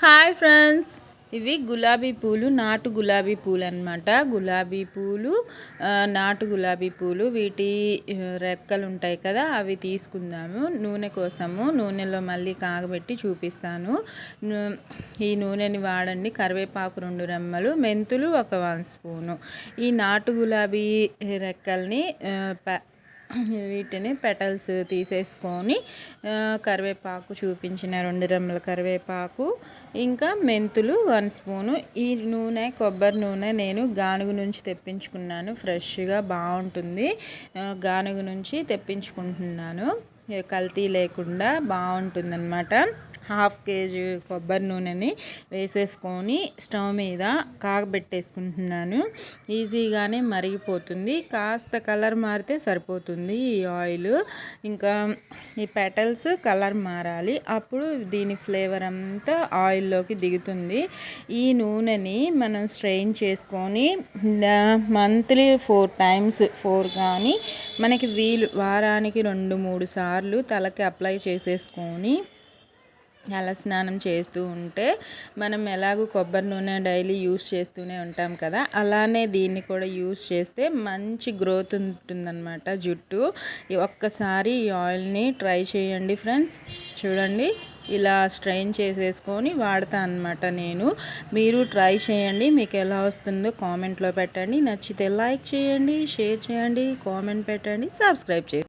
Hi friends. ఇవి గులాబీ పూలు నాటు గులాబీ పూలు అనమాట గులాబీ పూలు నాటు గులాబీ పూలు వీటి రెక్కలు ఉంటాయి కదా అవి తీసుకుందాము. నూనె కోసము నూనెలో మళ్ళీ కాగబెట్టి చూపిస్తాను. ఈ నూనెని వాడండి. కరివేపాకు రెండు రెమ్మలు మెంతులు ఒక వన్ స్పూను. ఈ నాటు గులాబీ రెక్కల్ని వీటిని పెటల్స్ తీసేసుకొని కరివేపాకు చూపించిన రెండు రెమ్మల కరివేపాకు ఇంకా మెంతులు వన్ స్పూను. ఈ నూనె కొబ్బరి నూనె నేను గానుగు నుంచి తెప్పించుకున్నాను. ఫ్రెష్గా బాగుంటుంది. గానుగు నుంచి తెప్పించుకుంటున్నాను. కల్తీ లేకుండా బాగుంటుందన్నమాట. హాఫ్ కేజీ కొబ్బరి నూనెని వేసేసుకొని స్టవ్ మీద కాగబెట్టేసుకుంటున్నాను. ఈజీగానే మరిగిపోతుంది. కాస్త కలర్ మారితే సరిపోతుంది ఈ ఆయిల్. ఇంకా ఈ పెటల్స్ కలర్ మారాలి. అప్పుడు దీని ఫ్లేవర్ అంతా ఆయిల్లోకి దిగుతుంది. ఈ నూనెని మనం స్ట్రెయిన్ చేసుకొని మంత్లీ ఫోర్ టైమ్స్ ఫోర్ కానీ మనకి వీలు వారానికి రెండు మూడు సార్లు తలకి అప్లై చేసేసుకొని అలా స్నానం చేస్తూ ఉంటే మనం ఎలాగో కొబ్బరి నూనె డైలీ యూస్ చేస్తూనే ఉంటాం కదా. అలానే దీన్ని కూడా యూస్ చేస్తే మంచి గ్రోత్ ఉంటుందన్నమాట జుట్టు. ఒక్కసారి ఈ ఆయిల్ని ట్రై చేయండి ఫ్రెండ్స్. చూడండి ఇలా స్ట్రెయిన్ చేసేసుకొని వాడతా అనమాట నేను. మీరు ట్రై చేయండి మీకు ఎలా వస్తుందో కామెంట్లో పెట్టండి. నచ్చితే లైక్ చేయండి షేర్ చేయండి కామెంట్ పెట్టండి సబ్స్క్రైబ్ చేయండి.